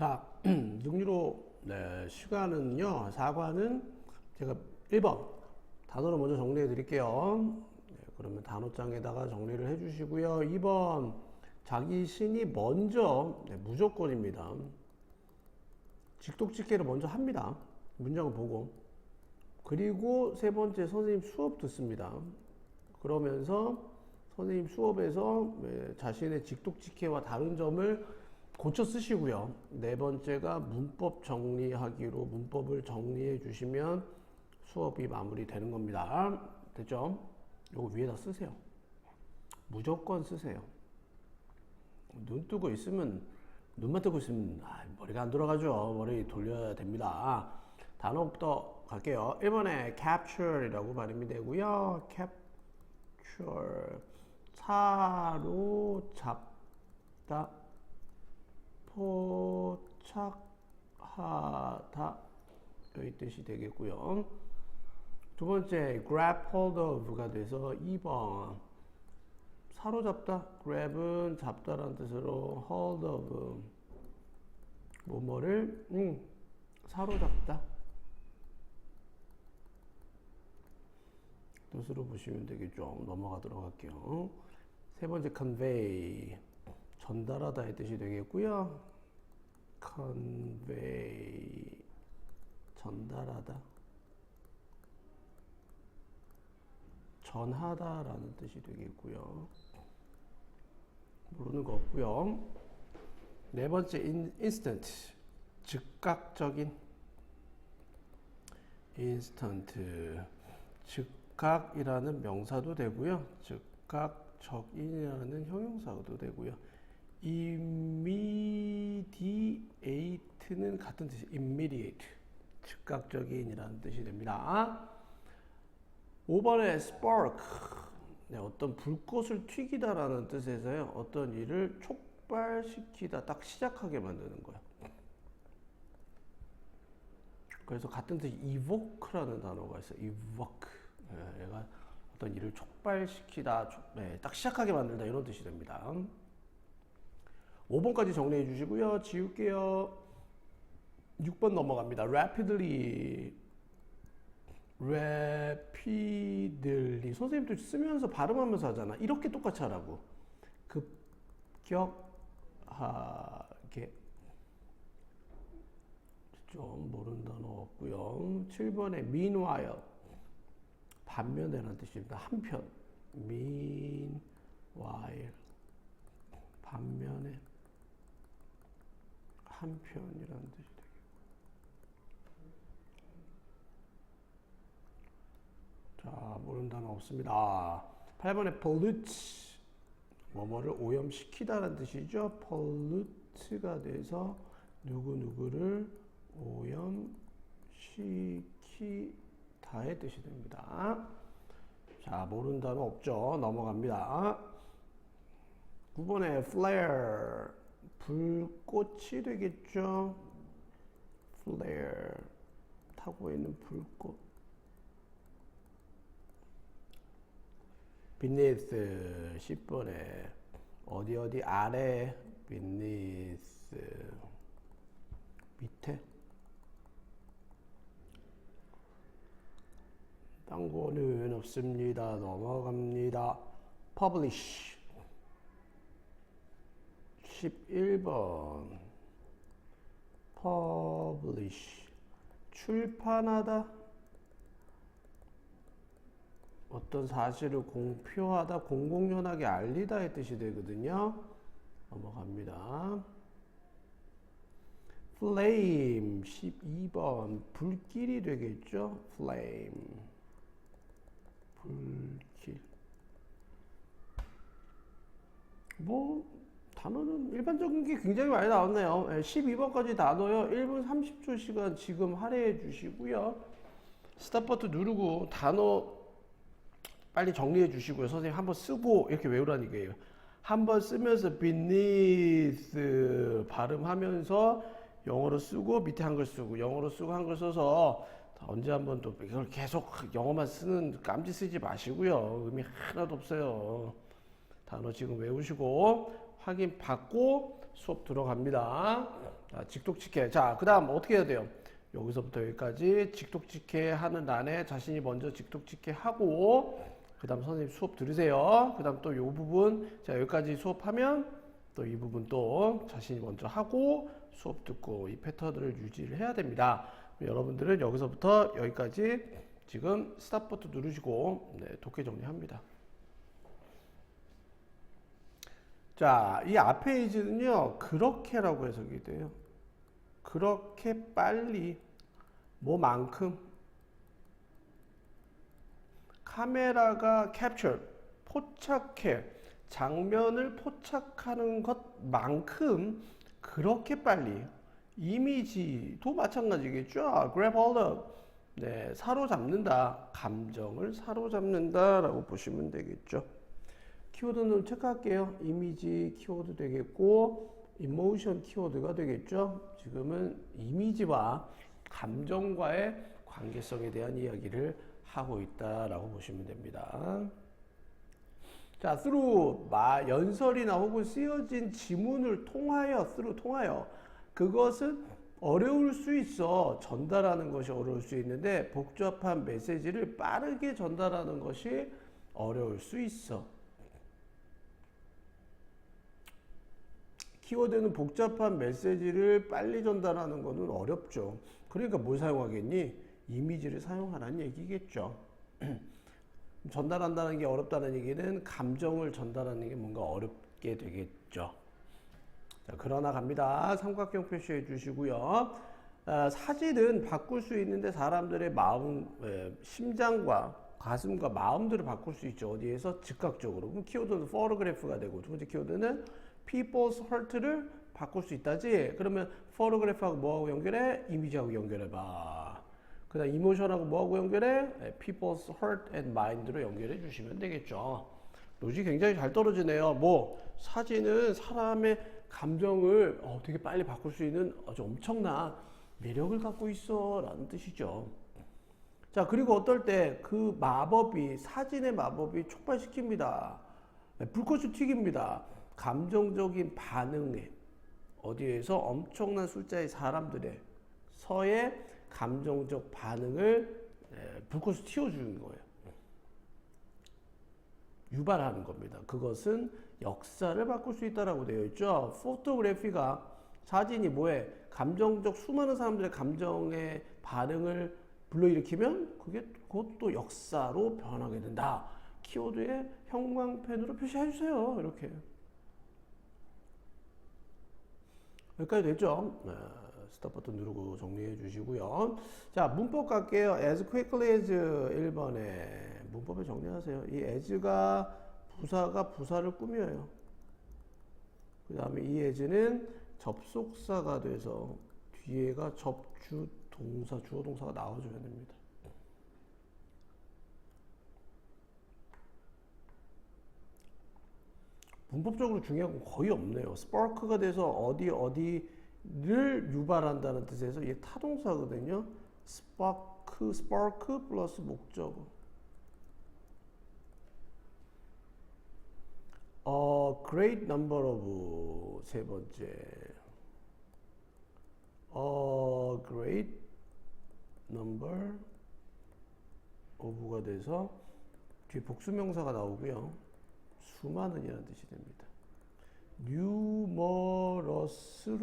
자, 능률로 네, 시간은요. 사과는 제가 1번 단어로 먼저 정리해 드릴게요. 네, 그러면 단어장에다가 정리를 해 주시고요. 2번 자기 신이 먼저 네, 무조건입니다. 직독직계를 먼저 합니다. 문장을 보고. 그리고 세 번째 선생님 수업 듣습니다. 그러면서 선생님 수업에서 네, 자신의 직독직계와 다른 점을 고쳐 쓰시고요. 네 번째가 문법 정리하기로 문법을 정리해 주시면 수업이 마무리되는 겁니다. 됐죠? 요거 위에다 쓰세요. 무조건 쓰세요. 눈 뜨고 있으면 눈만 뜨고 있으면 아, 머리가 안 돌아가죠. 머리 돌려야 됩니다. 단어부터 갈게요. 1번에 capture이라고 발음이 되고요. capture 사로잡다 포착하다 이 뜻이 되겠고요. 두 번째 grab hold of가 돼서 2번 사로잡다 grab은 잡다라는 뜻으로 hold of 뭐뭐를 음, 사로잡다 뜻으로 보시면 되겠죠. 넘어가도록 할게요. 세 번째 convey 전달하다의 뜻이 되겠고요. convey 전달하다 전하다라는 뜻이 되겠고요. 모르는 거 없고요. 네 번째 in, instant 즉각적인 instant 즉각이라는 명사도 되고요. 즉각적인이라는 형용사도 되고요. Immediate는 같은 뜻이 immediate 즉각적인이라는 뜻이 됩니다. 5번에 spark 네, 어떤 불꽃을 튀기다라는 뜻에서요. 어떤 일을 촉발시키다 딱 시작하게 만드는 거예요. 그래서 같은 뜻이 evoke라는 단어가 있어요. evoke. 네, 얘가 어떤 일을 촉발시키다, 촉- 네, 딱 시작하게 만들다 이런 뜻이 됩니다. 5번까지 정리해 주시고요. 지울게요. 6번 넘어갑니다. rapidly. rapidly. 선생님도 쓰면서 발음하면서 하잖아. 이렇게 똑같이 하라고. 급격하게. 좀 모르는 단어 없고요. 7번에 meanwhile. 반면에라는 뜻입니다. 한편. meanwhile. 반면에. 한편이라는 뜻이 되겠고. 자, 모르는 단어 없습니다. 8번에 pollute. 뭐뭐를 오염시키다라는 뜻이죠. pollute가 돼서 누구누구를 오염시키다의 뜻이 됩니다. 자, 모르는 단어 없죠. 넘어갑니다. 9번에 flare. 불꽃이 되겠죠. flare. 타고 있는 불꽃. beneath 10번에 어디 어디 아래 beneath 밑에 딴 거는 없습니다. 넘어갑니다. publish 11번. Publish. 출판하다. 어떤 사실을 공표하다 공공연하게 알리다의 뜻이 되거든요. 넘어갑니다. flame. 12번. 불길이 되겠죠. flame. 불길. 뭐 단어는 일반적인 게 굉장히 많이 나왔네요. 12번까지 단어요. 1분 30초 시간 지금 할애해 주시고요. 스탑 버튼 누르고 단어 빨리 정리해 주시고요. 선생님 한번 쓰고 이렇게 외우라는 얘기예요. 한번 쓰면서 beneath 발음하면서 영어로 쓰고 밑에 한글 쓰고 영어로 쓰고 한글 써서 언제 한번 또 이걸 계속 영어만 쓰는 깜지 쓰지 마시고요. 의미 하나도 없어요. 단어 지금 외우시고 확인 받고 수업 들어갑니다. 자, 직독직해. 자, 그 다음 어떻게 해야 돼요? 여기서부터 여기까지 직독직해 하는 란에 자신이 먼저 직독직해 하고, 그 다음 선생님 수업 들으세요. 그 다음 또이 부분, 자, 여기까지 수업하면 또 이 부분 또 자신이 먼저 하고 수업 듣고 이 패턴을 유지를 해야 됩니다. 여러분들은 여기서부터 여기까지 지금 스탑 버튼 누르시고 네, 독해 정리합니다. 자, 이 앞에 이즈는요, 그렇게라고 해석이 돼요. 그렇게 빨리, 뭐만큼. 카메라가 캡처, 포착해, 장면을 포착하는 것만큼 그렇게 빨리. 이미지도 마찬가지겠죠. grab hold of. 네, 사로잡는다. 감정을 사로잡는다라고 보시면 되겠죠. 키워드는 체크할게요. 이미지 키워드 되겠고, 이모션 키워드가 되겠죠. 지금은 이미지와 감정과의 관계성에 대한 이야기를 하고 있다라고 보시면 됩니다. 자, through 마, 연설이나 혹은 쓰여진 지문을 통하여, through 통하여 그것은 어려울 수 있어. 전달하는 것이 어려울 수 있는데 복잡한 메시지를 빠르게 전달하는 것이 어려울 수 있어. 키워드는 복잡한 메시지를 빨리 전달하는 것은 어렵죠. 그러니까 뭘 사용하겠니? 이미지를 사용하라는 얘기겠죠. 전달한다는 게 어렵다는 얘기는 감정을 전달하는 게 뭔가 어렵게 되겠죠. 자, 그러나 갑니다. 삼각형 표시해 주시고요. 아, 사진은 바꿀 수 있는데 사람들의 마음, 에, 심장과 가슴과 마음들을 바꿀 수 있죠. 어디에서 즉각적으로. 그럼 키워드는 photograph가 되고 두 번째 키워드는 people's heart를 바꿀 수 있다지. 그러면 photograph하고 뭐하고 연결해? 이미지하고 연결해봐. 그 다음 emotion하고 뭐하고 연결해? 네, people's heart and mind로 연결해 주시면 되겠죠. 로직이 굉장히 잘 떨어지네요. 뭐 사진은 사람의 감정을 어, 되게 빨리 바꿀 수 있는 아주 엄청난 매력을 갖고 있어 라는 뜻이죠. 자 그리고 어떨 때 그 마법이 사진의 마법이 촉발시킵니다. 네, 불꽃을 튀깁니다. 감정적인 반응에 어디에서 엄청난 숫자의 사람들의 서의 감정적 반응을 에, 불꽃을 튀어주는 거예요. 유발하는 겁니다. 그것은 역사를 바꿀 수 있다라고 되어 있죠. 포토그래피가 사진이 뭐에 감정적 수많은 사람들의 감정의 반응을 불러일으키면 그게 그것도 역사로 변하게 된다. 키워드에 형광펜으로 표시해 주세요. 이렇게. 여기까지 됐죠? 네, 스탑 버튼 누르고 정리해 주시고요. 자, 문법 갈게요. as quickly as 1번에 문법을 정리하세요. 이 as가 부사가 부사를 꾸며요. 그 다음에 이 as는 접속사가 돼서 뒤에가 접주 동사, 주어 동사가 나와줘야 됩니다. 문법적으로 중요한 건 거의 없네요. 스파크가 돼서 어디 어디를 유발한다는 뜻에서 이게 타동사거든요. 스파크, 스파크 플러스 목적어. 어, great number of 세 번째. 어, great number of가 돼서 뒤에 복수명사가 나오고요. 수많은이라는 뜻이 됩니다. numerous로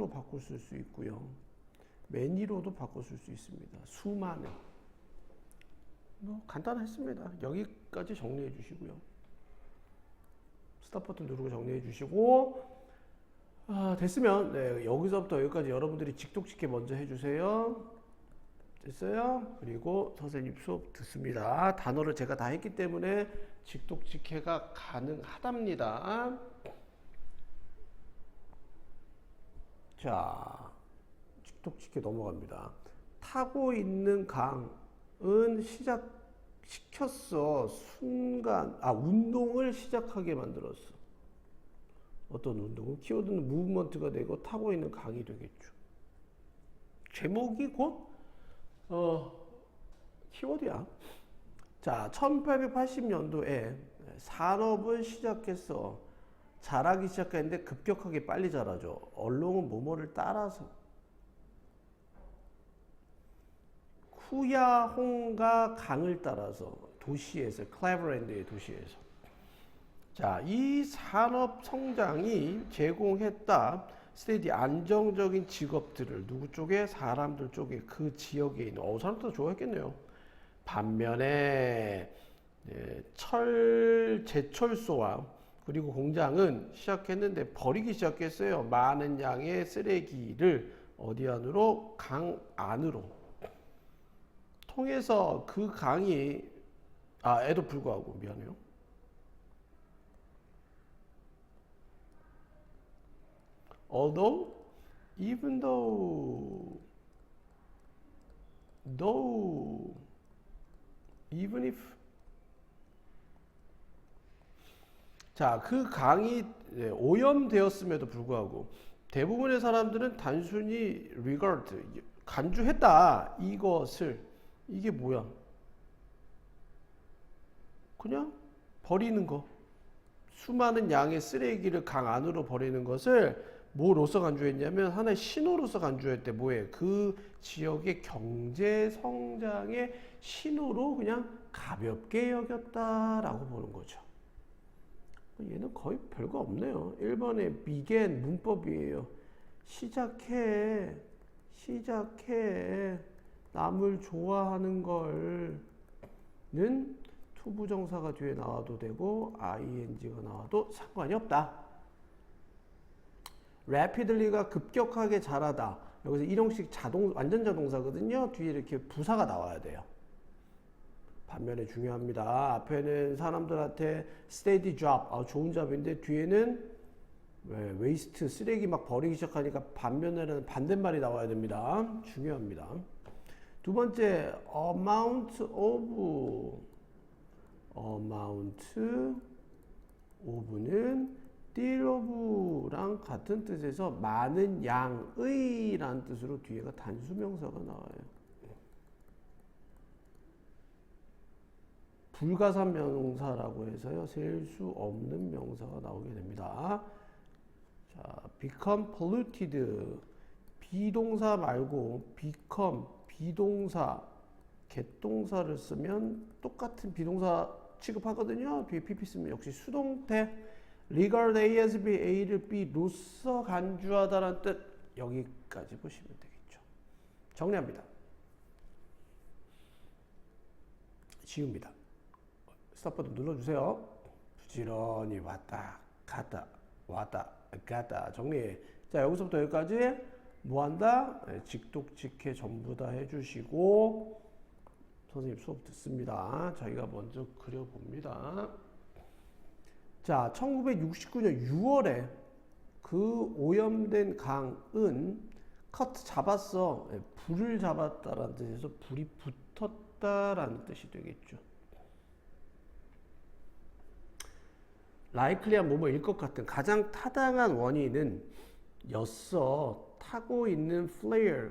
바꿀 수 있고요. many로도 바꿀 수 있습니다. 수많은. 뭐 간단했습니다. 여기까지 정리해 주시고요. 스탑 버튼 누르고 정리해 주시고 아, 됐으면 네, 여기서부터 여기까지 여러분들이 직독직해 먼저 해주세요. 됐어요? 그리고 선생님 수업 듣습니다. 단어를 제가 다 했기 때문에 직독직해가 가능하답니다. 자, 직독직해 넘어갑니다. 타고 있는 강은 시작시켰어. 순간, 아, 운동을 시작하게 만들었어. 어떤 운동은? 키워드는 무브먼트가 되고 타고 있는 강이 되겠죠. 제목이 곧 어, 키워드야. 자, 1880년도에 산업을 시작했어. 자라기 시작했는데 급격하게 빨리 자라죠. 얼렁은 뭐뭐를 따라서 쿠야홍가 강을 따라서 도시에서 클레버랜드의 도시에서 자, 이 산업 성장이 제공했다 스테디 안정적인 직업들을 누구 쪽에 사람들 쪽에 그 지역에 있는 어 사람들 좋아했겠네요. 반면에 예, 철 제철소와 그리고 공장은 시작했는데 버리기 시작했어요. 많은 양의 쓰레기를 어디 안으로 강 안으로 통해서 그 강이 아 에도 불구하고 미안해요. Although even though though even if 자, 그 강이 예, 오염되었음에도 불구하고 대부분의 사람들은 단순히 regard 간주했다 이것을 이게 뭐야? 그냥 버리는 거. 수많은 양의 쓰레기를 강 안으로 버리는 것을 뭐로서 간주했냐면 하나의 신호로서 간주했대. 뭐에? 그 지역의 경제 성장의 신호로 그냥 가볍게 여겼다라고 보는 거죠. 얘는 거의 별거 없네요. 1번의 began 문법이에요. 시작해. 시작해. 남을 좋아하는 걸는 투부정사가 뒤에 나와도 되고 ing가 나와도 상관이 없다. Rapidly가 급격하게 자라다. 여기서 일형식 자동 완전 자동사거든요. 뒤에 이렇게 부사가 나와야 돼요. 반면에 중요합니다. 앞에는 사람들한테 steady job, 아, 좋은 잡인데 뒤에는 왜, waste, 쓰레기 막 버리기 시작하니까 반면에는 반대말이 나와야 됩니다. 중요합니다. 두 번째, amount of, amount of는 of랑 같은 뜻에서 많은 양의 라는 뜻으로 뒤에가 단수명사가 나와요. 불가산 명사라고 해서요 셀 수 없는 명사가 나오게 됩니다. 자, become polluted 비동사 말고 become 비동사 개동사를 쓰면 똑같은 비동사 취급하거든요. 뒤에 pp 쓰면 역시 수동태 regard A as B, A를 B로서 간주하다라는 뜻 여기까지 보시면 되겠죠. 정리합니다. 지웁니다. 스탑 버튼 눌러주세요. 부지런히 왔다 갔다 왔다 갔다 정리. 자 여기서부터 여기까지 뭐한다? 네, 직독직해 전부 다 해주시고 선생님 수업 듣습니다. 자기가 먼저 그려봅니다. 자 1969년 6월에 그 오염된 강은 커트 잡았어. 네, 불을 잡았다라는 뜻에서 불이 붙었다라는 뜻이 되겠죠. 라이클리한 뭐뭐일 것 같은 가장 타당한 원인은 였어 타고 있는 플레이어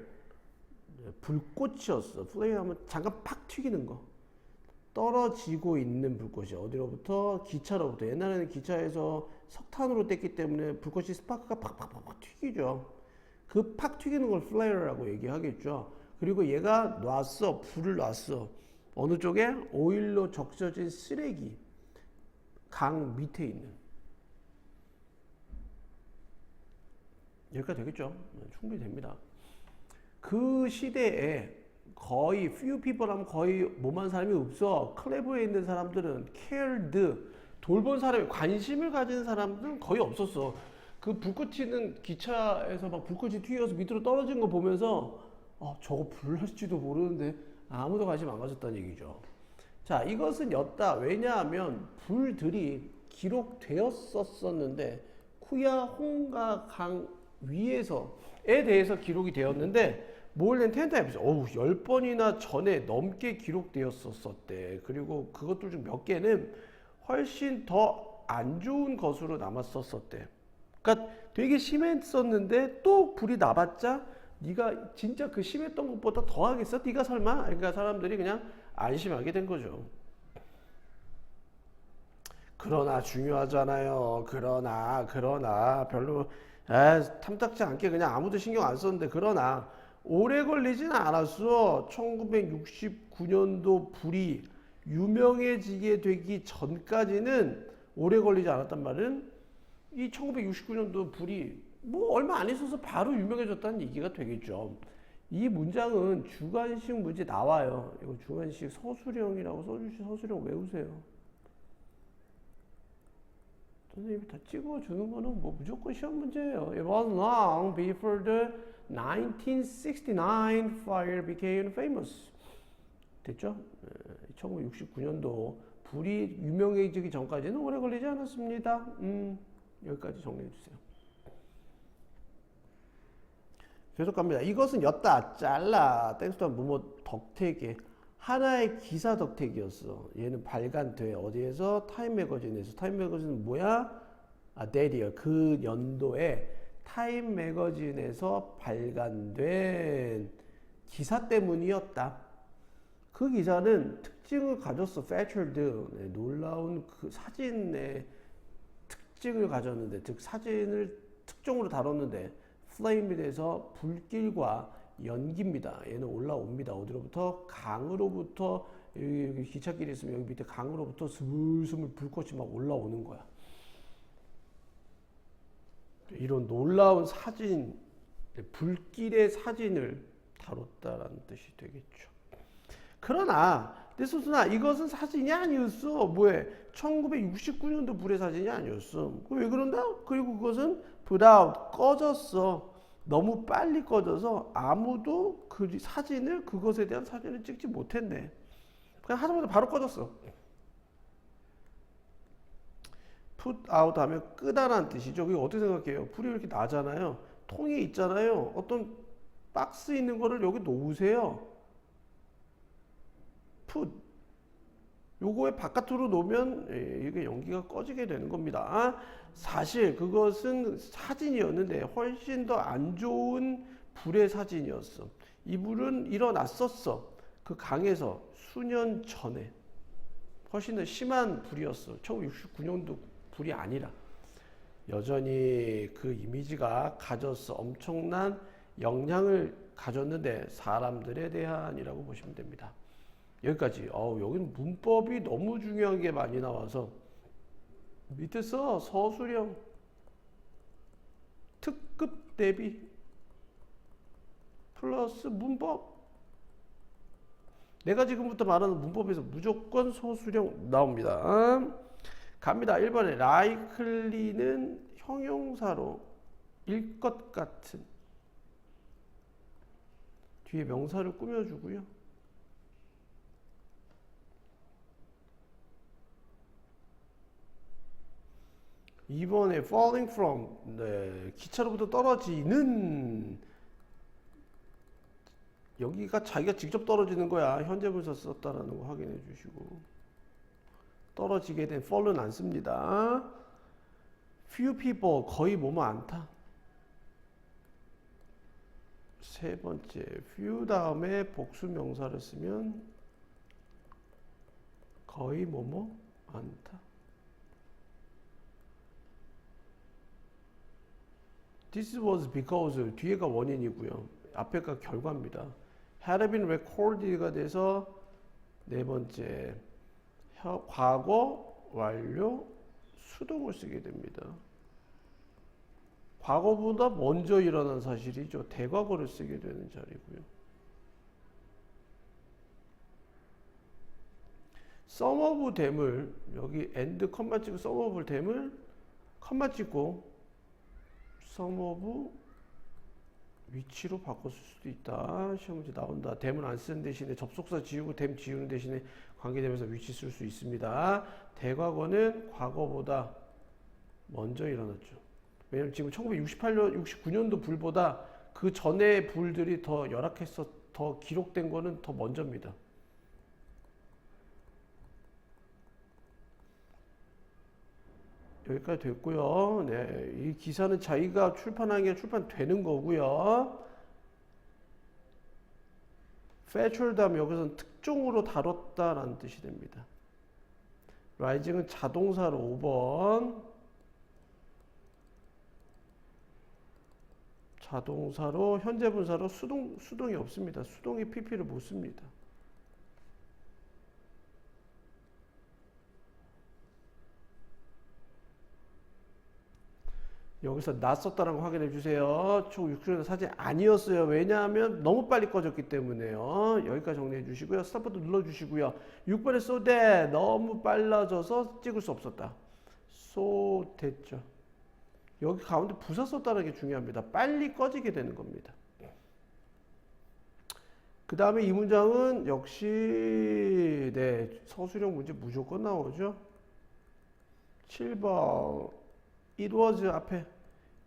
불꽃이었어 플레이어 하면 잠깐 팍 튀기는 거 떨어지고 있는 불꽃이 어디로부터? 기차로부터. 옛날에는 기차에서 석탄으로 뗐기 때문에 불꽃이 스파크가 팍팍팍팍 튀기죠. 그 팍 튀기는 걸 플레이어라고 얘기하겠죠. 그리고 얘가 놨어 불을 놨어. 어느 쪽에? 오일로 적셔진 쓰레기 강 밑에 있는. 여기까지 되겠죠? 네, 충분히 됩니다. 그 시대에 거의 few people 하면 거의 뭐만 사람이 없어. 클레버에 있는 사람들은 cared 돌본 사람이 관심을 가진 사람들은 거의 없었어. 그 불꽃 튀는 기차에서 막 불꽃이 튀어서 밑으로 떨어진 거 보면서 어, 저거 불날지도 모르는데 아무도 관심 안 가졌다는 얘기죠. 자, 이것은 였다. 왜냐하면 불들이 기록되었었었는데 쿠야 홍가 강 위에서에 대해서 기록이 되었는데 몰렌 텐타임스 어우 10번이나 전에 넘게 기록되었었대. 그리고 그것들 중 몇 개는 훨씬 더 안 좋은 것으로 남았었었대. 그러니까 되게 심했었는데 또 불이 나봤자 네가 진짜 그 심했던 것보다 더 하겠어? 네가 설마? 그러니까 사람들이 그냥 안심하게 된 거죠. 그러나 중요하잖아요. 그러나 그러나 별로 에, 탐탁지 않게 그냥 아무도 신경 안 썼는데 그러나 오래 걸리진 않았어. 1969년도 불이 유명해지게 되기 전까지는 오래 걸리지 않았단 말은 이 1969년도 불이 뭐 얼마 안 있어서 바로 유명해졌다는 얘기가 되겠죠. 이 문장은 주관식 문제 나와요. 이거 주관식 서술형이라고 써주시 서술형 외우세요. 선생님이 다 찍어주는 거는 뭐 무조건 시험 문제예요. It was long before the 1969 fire became famous. 됐죠? 1969년도 불이 유명해지기 전까지는 오래 걸리지 않았습니다. 음, 여기까지 정리해 주세요. 계속 갑니다. 이것은 였다, 잘라, 땡스도 뭐뭐 덕택에 하나의 기사 덕택이었어. 얘는 발간돼 어디에서 타임 매거진에서 타임 매거진은 뭐야? 아, 데리어 그 연도에 타임 매거진에서 발간된 기사 때문이었다. 그 기사는 특징을 가졌어. featured 네, 놀라운 그 사진의 특징을 가졌는데 즉 사진을 특종으로 다뤘는데 플레임에 대해서 불길과 연기입니다. 얘는 올라옵니다. 어디로부터? 강으로부터 여기, 기찻길이 있으면 여기 밑에 강으로부터 스물스물 불꽃이 막 올라오는 거야. 이런 놀라운 사진, 불길의 사진을 다뤘다라는 뜻이 되겠죠. 그러나 데소스나 이것은 사진이 아니었어. 뭐해? 1969년도 불의 사진이 아니었어. 왜 그런다? 그리고 그것은 out 꺼졌어. 너무 빨리 꺼져서 아무도 그 사진을 그것에 대한 사진을 찍지 못했네. 그냥 하자마자 바로 꺼졌어. Put out 하면 끄다라는 뜻이죠. 그게 어떻게 생각해요? 불이 이렇게 나잖아요. 통이 있잖아요. 어떤 박스 있는 거를 여기 놓으세요. put 요거에 바깥으로 놓으면 예, 이게 연기가 꺼지게 되는 겁니다. 사실 그것은 사진이었는데 훨씬 더 안 좋은 불의 사진이었어. 이 불은 일어났었어. 그 강에서 수년 전에 훨씬 더 심한 불이었어. 1969년도 불이 아니라 여전히 그 이미지가 가졌어. 엄청난 영향을 가졌는데 사람들에 대한이라고 보시면 됩니다. 여기까지. 어우, 여기는 문법이 너무 중요한 게 많이 나와서 밑에 써 서술형 특급 대비 플러스 문법. 내가 지금부터 말하는 문법에서 무조건 서술형 나옵니다. 갑니다. 1번에 likely는 형용사로 일 것 같은 뒤에 명사를 꾸며주고요. 2번에 falling from 네, 기차로부터 떨어지는 여기가 자기가 직접 떨어지는 거야. 현재 분사 썼다라는 거 확인해 주시고 떨어지게 된 fall은 안 씁니다. few people 거의 뭐뭐 않다. 세 번째 few 다음에 복수 명사를 쓰면 거의 뭐뭐 않다. This was because 뒤에가 원인이고요. 앞에가 결과입니다. had been recorded가 돼서 네 번째 과거 완료 수동을 쓰게 됩니다. 과거보다 먼저 일어난 사실이죠. 대과거를 쓰게 되는 자리고요. 썸어브 댐을 여기 엔드 컴마 찍고 썸어브 댐을 컴마 찍고 썸오브 위치로 바꿨을 수도 있다. 시험 문제 나온다. 댐은 안 쓰는 대신에 접속사 지우고 댐 지우는 대신에 관계되면서 위치 쓸 수 있습니다. 대과거는 과거보다 먼저 일어났죠. 왜냐면 지금 1968년, 69년도 불보다 그 전에 불들이 더 열악했어, 더 기록된 거는 더 먼저입니다. 여기까지 됐고요. 네, 이 기사는 자기가 출판한 게 출판되는 거고요. featured 하면 여기서는 특종으로 다뤘다라는 뜻이 됩니다. rising은 자동사로 5번. 자동사로 현재 분사로 수동 수동이 없습니다. 수동이 PP를 못 씁니다. 여기서 낯섰다는 거 확인해 주세요. 총 6초의 사진 아니었어요. 왜냐하면 너무 빨리 꺼졌기 때문에요. 여기까지 정리해 주시고요. 스타트도 눌러 주시고요. 6번에 쏘대 너무 빨라져서 찍을 수 없었다. 쏘 됐죠. 여기 가운데 부사 썼다는 게 중요합니다. 빨리 꺼지게 되는 겁니다. 그 다음에 이 문장은 역시 네 서술형 문제 무조건 나오죠. 7번 it was 앞에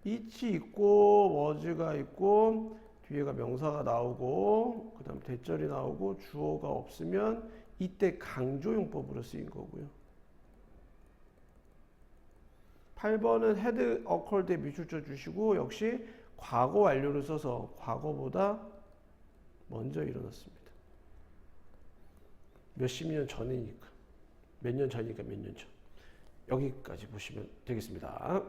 it이 있고 was가 있고 뒤에가 명사가 나오고 그 다음 대절이 나오고 주어가 없으면 이때 강조용법으로 쓰인 거고요. 8번은 had occurred에 미줄쳐 주시고 역시 과거 완료를 써서 과거보다 먼저 일어났습니다. 몇십 년 전이니까 몇 년 전이니까 몇 년 전. 여기까지 보시면 되겠습니다.